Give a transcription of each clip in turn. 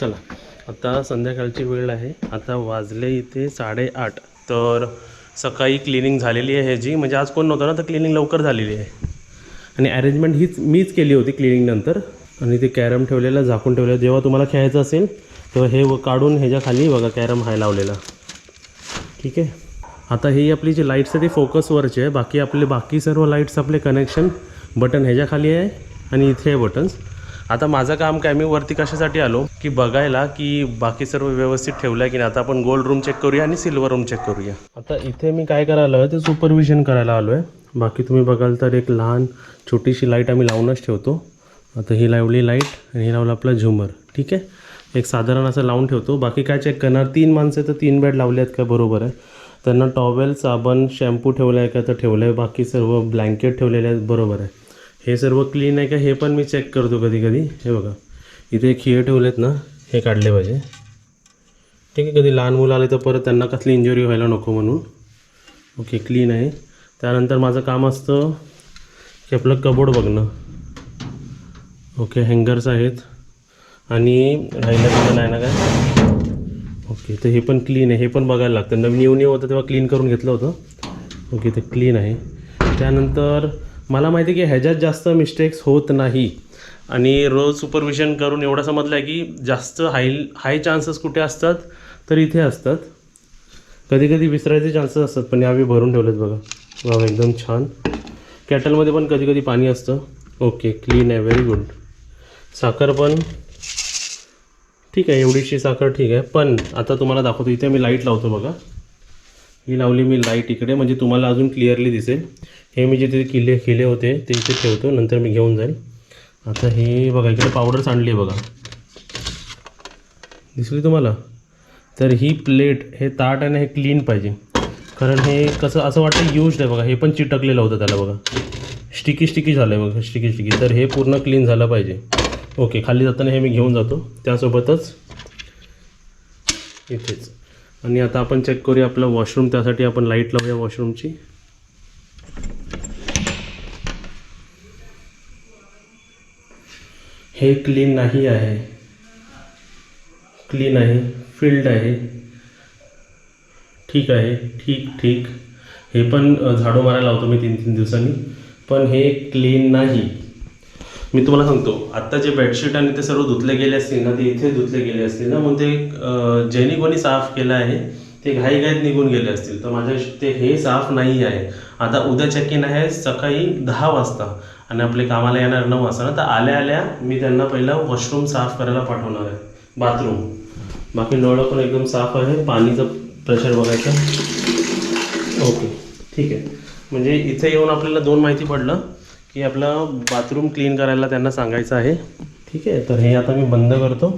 चला आता संध्याकाळची वेळ आहे. आता वाजले इथे साडेआठ. तर सकाळी क्लिनिंग झालेली आहे ह्याची म्हणजे आज कोण नव्हतं ना तर क्लिनिंग लवकर झालेली आहे. आणि अरेंजमेंट हीच मीच केली होती क्लिनिंगनंतर आणि ते कॅरम ठेवलेलं झाकून ठेवलेलं जेव्हा तुम्हाला खेळायचं असेल तेव्हा हे व- काढून ह्याच्या खाली बघा कॅरम हाय लावलेला. ठीक आहे? आता ही आपली जी लाईट्स आहे ती फोकसवरची आहे. बाकी आपले बाकी सर्व लाईट्स आपले कनेक्शन बटन ह्याच्या खाली आहे आणि इथे आहे बटन्स आता माझं काम काय मी वरती कशासाठी आलो? की बघायला की बाकी सर्व व्यवस्थित ठेवलं आहे की नाही. आता आपण गोल्ड रूम चेक करूया आणि सिल्वर रूम चेक करूया. आता इथे मी काय करायला आहे ते सुपरविजन करायला आलो आहे बाकी तुम्ही बघाल तर एक लहान छोटीशी लाइट आम्ही लावूनच ठेवतो. आता ही लावली लाइट आणि ही लावलं आपलं झुमर. ठीक आहे? एक साधारण असं लावून ठेवतो. बाकी काय चेक करणार? तीन माणसं तर तीन बेड लावले आहेत का? बरोबर आहे. त्यांना टॉवेल साबण शॅम्पू ठेवला आहे का? तर ठेवलं आहे बाकी सर्व ब्लँकेट ठेवलेले आहेत. बरोबर आहे. हे सर्व क्लीन आहे का? हे पण मी चेक करतो कधी कधी. हे बघा. इथे खिळे ठेवलेत ना हे काढले पाहिजे. ठीक आहे कधी लहान मुलं आले तर परत त्यांना कसली इंजुरी व्हायला नको म्हणून. ओके क्लीन आहे. त्यानंतर माझं काम असतं की आपलं कबोर्ड बघणं. ओके हँगर्स आहेत. आणि राहिलं गेलं नाही ना काय? ओके तर हे पण क्लीन आहे. हे पण बघायला लागतं. नवीन येऊन येऊ होतं तेव्हा क्लीन करून घेतलं होतं. ओके ते क्लीन आहे. त्यानंतर मला माहिती आहे की ह्याच्यात जास्त मिस्टेक्स होत नाही. आणि रोज सुपरविजन करून एवढं समजलं आहे की जास्त हाय हाय चान्सेस कुठे असतात तर इथे असतात. कधी कधी विसरायचे चान्सेस असतात पण यावेळी भरून ठेवलेत बघा. वा एकदम छान. कॅटलमध्ये पण कधी कधी पाणी असतं. ओके क्लीन आहे व्हेरी गुड साखर पण ठीक आहे एवढीशी साखर ठीक आहे. पण आता तुम्हाला दाखवतो इथे मी लाइट लावतो बघा. ही लावली मी लाइट इकडे म्हणजे तुम्हाला अजून क्लिअरली दिसेल. हे मी जिथे किल्ले केले होते ते इथे ठेवतो नंतर मी घेऊन जाईल. आता हे बघा इकडे पावडर सांडली आहे बघा. दिसली तुम्हाला? तर ही प्लेट हे ताट आणि हे क्लीन पाहिजे. कारण हे कसं असं वाटतं यूज आहे बघा. हे पण चिटकलेलं होतं त्याला बघा. स्टिकी स्टिकी झालं आहे बघा स्टिकी स्टिकी तर हे पूर्ण क्लीन झालं पाहिजे. ओके खाली जाताना हे मी घेऊन जातो. त्यासोबतच इथेच. आणि आता आपण चेक करूया आपलं वॉशरूम त्यासाठी आपण लाइट लावूया वॉशरूमची हे क्लीन नाही आहे. क्लीन आहे फिल्ड आहे. ठीक आहे ठीक ठीक. हे पण झाडू मारायला लावतो मी तीन तीन दिवसांनी. पण हे क्लीन नाही. मी तुम्हाला सांगतो आत्ता जे बेडशीट आणि ते सर्व धुतले गेले असतील ना ते इथे धुतले गेले असतील ना मग ते अ, ज्यांनी कोणी साफ केलं आहे ते घाईघाईत निघून गेले असतील. तर माझ्या ते हे साफ नाही आहे. आता उद्या चेक इन आहे सकाळी दहा वाजता आणि आपले कामाला येणार नऊ वाजता ना तर आल्या आल्या मी त्यांना पहिला वॉशरूम साफ करायला पाठवणार आहे. बाथरूम बाकी नळ पण एकदम साफ आहे पाणीचं प्रेशर बघायचं. ओके ठीक आहे. म्हणजे इथे येऊन आपल्याला दोन माहिती पडलं. की आपलं बाथरूम क्लीन करायला त्यांना सांगायचं आहे. ठीक आहे? तर हे आता मी बंद करतो.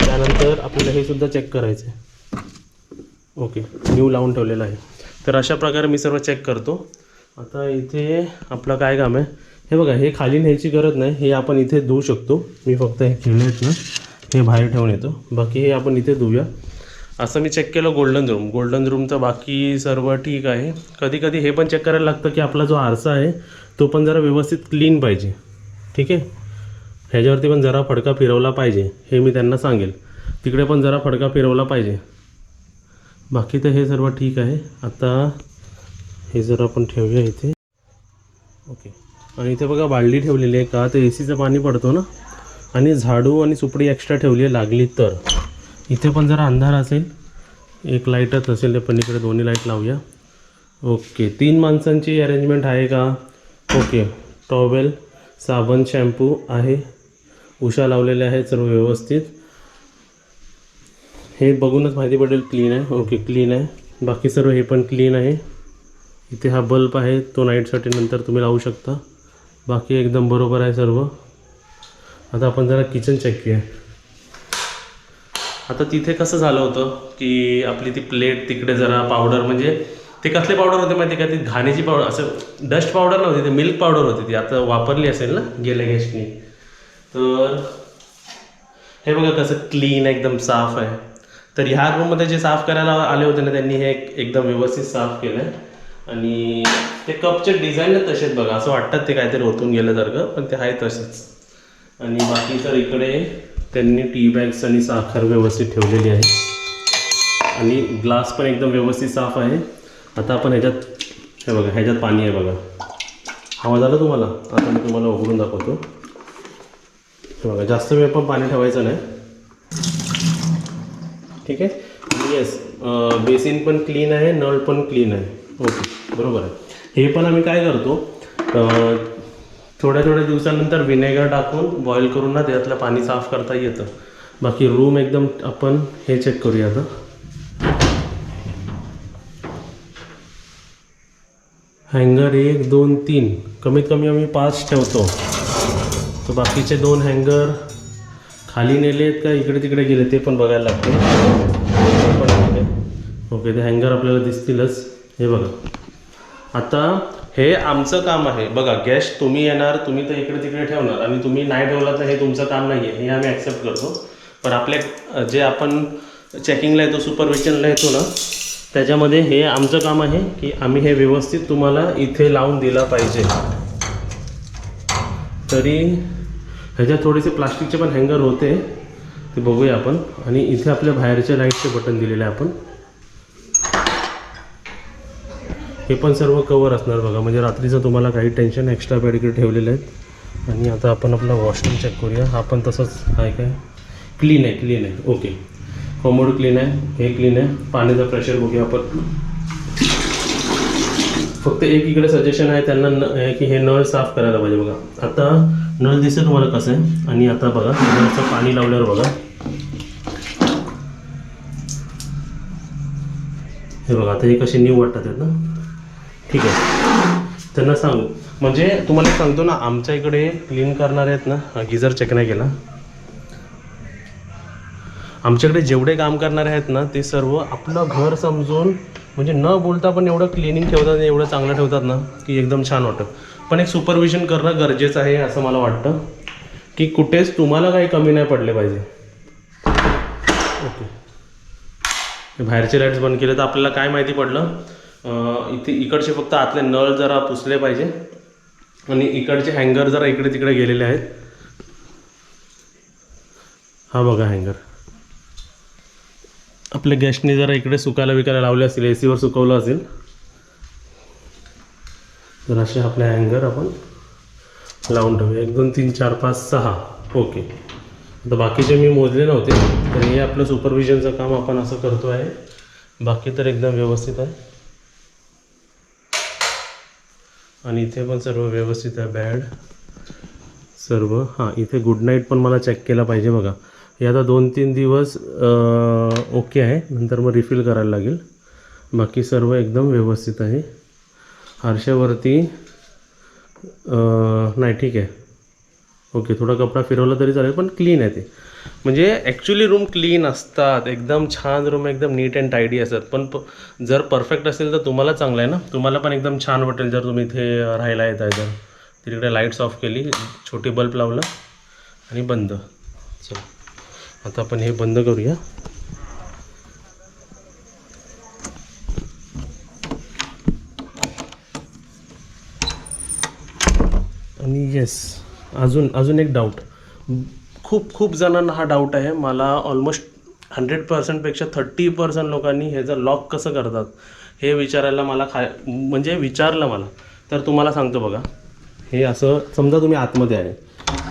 त्यानंतर आपल्याला हे सुद्धा चेक करायचं आहे ओके न्यू लावून ठेवलेलं आहे. तर अशा प्रकारे मी सर्व चेक करतो. आता इथे आपलं काय काम आहे? हे बघा हे खाली न्यायची गरज नाही. हे आपण इथे धुवू शकतो. मी फक्त हे खेळले आहेत ना हे बाहेर ठेवून येतो. बाकी हे आपण इथे धुऊया. असं मी चेक केलं गोल्डन रूम गोल्डन रूमचं बाकी सर्व ठीक आहे. कधी कधी हे पण चेक करायला लागतं की आपला जो आरसा आहे तो पण जरा व्यवस्थित क्लीन पाहिजे. ठीक आहे? ह्याच्यावरती पण जरा फडका फिरवला पाहिजे हे मी त्यांना सांगेल. तिकडे पण जरा फडका फिरवला पाहिजे. बाकी तर हे सर्व ठीक आहे. आता हे जर आपण ठेवूया इथे. ओके. आणि इथे बघा बाळली ठेवलेली आहे का? तर ए सीचं पाणी पडतो ना? आणि झाडू आणि सुपडी एक्स्ट्रा ठेवली आहे लागली तर. इथे पण जरा अंधार असेल. एक लाईटच असेल ते पण इकडे दोन्ही लाइट लावूया. ओके. तीन माणसांची अरेंजमेंट आहे का? ओके. टॉवेल साबण शॅम्पू आहे. उषा लावलेले आहेत सर्व व्यवस्थित. हे बघूनच माहिती पडेल क्लीन आहे. ओके क्लीन आहे. बाकी सर्व हे पण क्लीन आहे. इथे हा बल्ब आहे. तो नाईटसाठी नंतर तुम्ही लावू शकता. बाकी एकदम बरोबर आहे सर्व. आता आपण जरा किचन चेक करूया. आता तिथे कसं झालं होतं की आपली ती प्लेट तिकडे जरा पावडर म्हणजे ते कसले पावडर होते माहिती आहे का? ती घाण्याची पावडर असं डस्ट पावडर नव्हती ते मिल्क पावडर होती ती. आता वापरली असेल ना गेल्या गेस्टनी तर हे बघा कसं क्लीन एकदम साफ आहे. तर ह्या रूममध्ये जे साफ करायला आले होते ना त्यांनी हे एकदम व्यवस्थित साफ केलं आहे आणि ते कपचे डिझाईन तसेच बघा. असं वाटतात ते काहीतरी ओतून गेल्यासारखं पण ते आहे तसेच. आणि बाकी तर इकडे त्यांनी टी बॅग्स आणि साखर व्यवस्थित ठेवलेली आहे. आणि ग्लास पण एकदम व्यवस्थित साफ आहे. आता आपण ह्याच्यात हे बघा ह्याच्यात पाणी आहे बघा. आवाज आला तुम्हाला? आता मी तुम्हाला उघडून दाखवतो. हे बघा जास्त वेळ पण पाणी ठेवायचं नाही. ठीक आहे? येस बेसिन पण क्लीन आहे नळ पण क्लीन आहे. ओके बरोबर आहे. हे पण आम्ही काय करतो थोड्या थोड्या दिवसानंतर विनेगर टाकून बॉईल करून ना त्यातलं पाणी साफ करता येतं. बाकी रूम एकदम आपण हे चेक करूया आता. हँगर एक दोन तीन. कमीत कमी आम्ही पाच ठेवतो. तर बाकीचे दोन हँगर खाली नेलेत का? इकडे तिकडे गेले ते पण बघायला लागते पण ओके ते हँगर आपल्याला दिसतीलच. हे बघा. आता हे आमचं काम आहे. बघा गॅस तुम्ही येणार तुम्ही तर इकडे तिकडे ठेवणार. आणि तुम्ही नाही ठेवला तर हे तुमचं काम नाही आहे हे आम्ही ॲक्सेप्ट करतो. पण आपले जे आपण चेकिंगला येतो सुपरविजनला येतो ना त्याच्यामध्ये हे आमचं काम आहे की आम्ही हे व्यवस्थित तुम्हाला इथे लावून दिला पाहिजे. तरी ह्याच्यात थोडेसे प्लास्टिकचे पण हँगर होते ते बघूया आपण. आणि इथे आपल्या बाहेरच्या लाईटचे बटन दिलेले आहे आपण. हे पण सर्व कवर असणार बघा. म्हणजे रात्रीचं तुम्हाला काही टेन्शन एक्स्ट्रा बेड इकडे ठेवलेले आहेत. आणि आता आपण आपला वॉशरूम चेक करूया. हा पण तसंच आहे काय? क्लीन आहे क्लीन आहे. ओके कमोड क्लीन आहे हे क्लीन आहे पाण्याचं प्रेशर बघूया आपण. फक्त एक इकडे सजेशन आहे त्यांना न आहे की हे नळ साफ करायला पाहिजे बघा. आता नळ दिसेल तुम्हाला कसं? आहे आणि आता बघा नळचं पाणी लावल्यावर बघा. हे बघा आता हे कसे न्यू वाटतात आहेत ना? ठीक आहे. त्यांना सांगू. म्हणजे तुम्हाला सांगतो ना आमच्या इकडे क्लीन करणारे आहेत ना गिझर चेक नाही केला. आमच्याकडे जेवढे काम करणारे आहेत ना ते सर्व आपलं घर समजून म्हणजे न बोलता पण एवढं क्लिनिंग ठेवतात आणि एवढं चांगलं ठेवतात ना की एकदम छान वाटतं. पण एक सुपरविजन करणं गरजेचं आहे असं मला वाटतं की कुठेच तुम्हाला काही कमी नाही पडले पाहिजे. ओके बाहेरचे लाईट्स बंद केले तर आपल्याला काय माहिती पडलं? इथे इकडचे फक्त आतले नळ जरा पुसले पाहिजे आणि इकडचे हँगर जरा इकडे तिकडे गेलेले आहेत. हा बघा हँगर आपल्या गॅसने जरा इकडे सुकायला विकायला लावले असतील ए सीवर सुकवलं असेल. तर असे आपले हँगर आपण लावून ठेवूया. एक दोन तीन चार पाच सहा. ओके आता बाकीचे मी मोजले नव्हते तर हे आपलं सुपरविजनचं काम आपण असं करतो आहे. बाकी तर एकदम व्यवस्थित आहे. आणि इथे पण सर्व व्यवस्थित आहे. बॅड सर्व. हां इथे गुड नाईट पण मला चेक केला पाहिजे बघा. हे आता दोन तीन दिवस ओके आहे. नंतर मग रिफिल करायला लागेल. बाकी सर्व एकदम व्यवस्थित आहे. आरशावरती नाही ठीक आहे. ओके थोडा कपडा फिरवला तरी चालेल पण क्लीन आहे ते. म्हणजे ॲक्च्युली रूम क्लीन असतात. एकदम छान रूम एकदम नीट अँड टायडी असतात. पण प जर परफेक्ट असेल तर तुम्हाला चांगलं आहे ना? तुम्हाला पण एकदम छान वाटेल जर तुम्ही इथे राहायला येत आहे तर. तिकडे लाईट्स ऑफ केली छोटी बल्ब लावला आणि बंद. चल. आता आपण हे बंद करूया. आणि येस अजून अजून एक डाऊट खूप खूप जणांना हा डाऊट आहे. मला ऑलमोस्ट हंड्रेड पर्सेंटपेक्षा थर्टी पर्सेंट लोकांनी ह्याचं लॉक कसं करतात हे विचारायला मला खाय म्हणजे विचारलं मला तर तुम्हाला सांगतो बघा. हे असं समजा तुम्ही आतमध्ये आहे.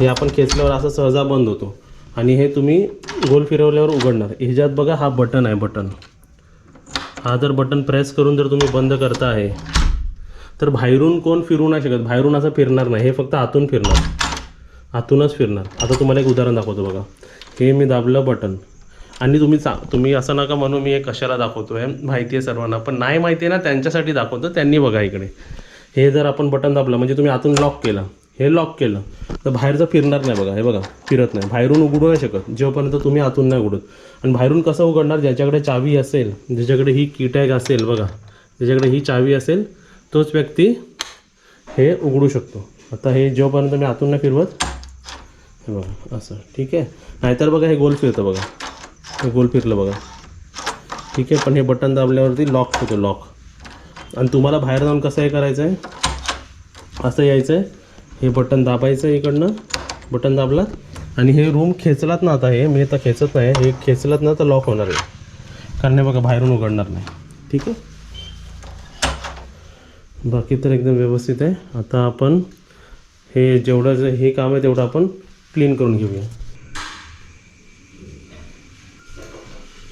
हे आपण खेचल्यावर असं सहजा बंद होतो. आणि हे तुम्ही गोल फिरवल्यावर उघडणार. ह्याच्यात बघा हा बटन आहे बटन. हा जर बटन प्रेस करून जर तुम्ही बंद करता आहे तर बाहेरून कोण फिरू नाही शकत. बाहेरून असं फिरणार नाही. हे फक्त आतून फिरणार. आतूनच फिरणार. आता तुम्हाला एक उदाहरण दाखवतो बघा. हे मी दाबलं बटन. आणि तुम्ही चा तुम्ही असं नका म्हणू मी हे कशाला दाखवतो आहे माहिती आहे सर्वांना. पण नाही माहिती आहे ना त्यांच्यासाठी दाखवतो. त्यांनी बघा इकडे. हे जर आपण बटन दाबलं म्हणजे तुम्ही आतून लॉक केलं. हे लॉक केलं. तर बाहेरचं फिरणार नाही बघा हे बघा फिरत नाही. बाहेरून उघडू नाही शकत. जेव्हापर्यंत तुम्ही आतून नाही उघडत. आणि बाहेरून कसं उघडणार? ज्याच्याकडे चावी असेल ज्याच्याकडे ही कीटॅग असेल बघा ज्याच्याकडे ही चावी असेल तोच व्यक्ती हे उघडू शकतो. आता हे जेव्हापर्यंत मी आतून नाही फिरवत हे बघा असं. ठीक आहे? नाहीतर बघा हे गोल फिरतं बघा. हे गोल फिरलं बघा. ठीक आहे? पण हे बटन दाबल्यावरती लॉक होतं लॉक आणि तुम्हाला बाहेर जाऊन कसं हे करायचं आहे असं यायचं आहे हे बटन दाबायचं इकडनं बटन दाबलात आणि हे रूम खेचलात ना आता हे मी आता खेचत नाही हे खेचलात ना तर लॉक होणार आहे. कारण हे बघा बाहेरून उघडणार नाही. ठीक आहे? बाकी तर एकदम व्यवस्थित आहे. आता आपण हे जेवढं जे हे काम आहे तेवढं आपण क्लीन करून घेऊया.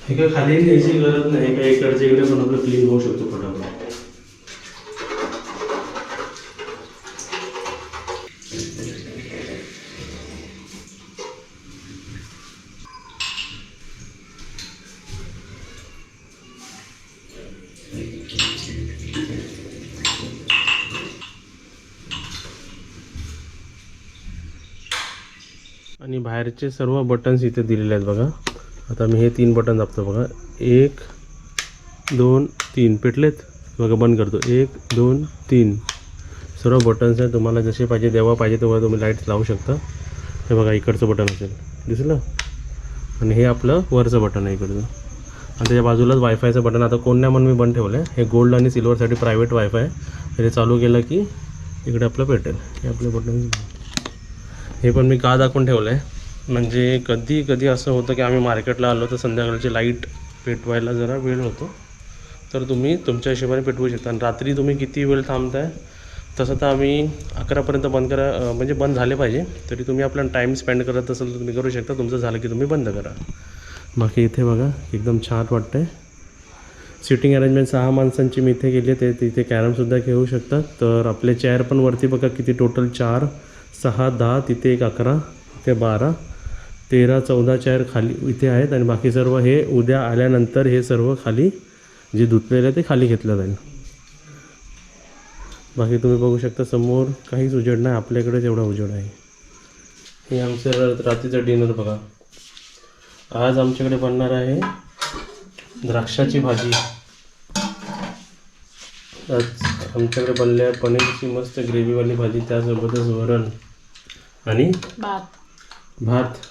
हे काय खाली घ्यायची गरज नाही का इकडच्या इकडे पण आपलं क्लीन होऊ शकतो फटाफट आणि बाहेरचे सर्व बटन्स इथे दिलेले आहेत बघा. आता मी हे तीन बटन दाबतो बघा. एक दोन तीन. पेटलेत? बघा बंद करतो. एक दोन तीन. सर्व बटन्स आहेत. तुम्हाला जसे पाहिजे जेव्हा पाहिजे तेव्हा तुम्ही लाईट्स लावू शकता. हे बघा इकडचं बटन असेल. दिसलं? आणि हे आपलं वरचं बटन आहे इकडचं. आणि त्याच्या बाजूलाच वायफायचं बटन आता कोण नाही म्हणून मी बंद ठेवलं आहे हे गोल्ड आणि सिल्वरसाठी प्रायव्हेट वायफाय हे चालू केलं की इकडे आपलं पेटेल. हे आपलं बटन हे पण मी का दाखवून ठेवलं आहे म्हणजे कधी कधी असं होतं की आम्ही मार्केटला आलो तर संध्याकाळची लाइट पेटवायला जरा वेळ होतो. तर तुम्ही तुमच्या हिशोबाने पेटवू शकता. आणि रात्री तुम्ही किती वेळ थांबताय तसं तर आम्ही अकरापर्यंत बंद करा म्हणजे बंद झाले पाहिजे. तरी तुम्ही आपला टाईम स्पेंड करत असाल तर तुम्ही करू शकता. तुमचं झालं की तुम्ही बंद करा. बाकी इथे बघा एकदम छान वाटतंय. सिटिंग अरेंजमेंट सहा माणसांची मी इथे केली आहे. ते तिथे कॅरमसुद्धा घेऊ शकतात. तर आपले चेअर पण वरती बघा किती टोटल चार सहा दहा तिथे एक अकरा तिथे बारा. तेरा चौदा चेअर खाली इथे आहेत आणि बाकी सर्व हे उद्या आल्यानंतर हे सर्व खाली जे धुतलेलं आहे ते खाली घेतलं जाईल. बाकी तुम्ही बघू शकता समोर काहीच उजेड नाही आपल्याकडेच एवढा उजेड आहे. हे आमचं रात्रीचं डिनर बघा. आज आमच्याकडे बनणार आहे द्राक्षाची भाजी. आज आमच्याकडे बनली आहे पनीरची मस्त ग्रेव्हीवाली भाजी त्यासोबतच वरण आणि भात. भात.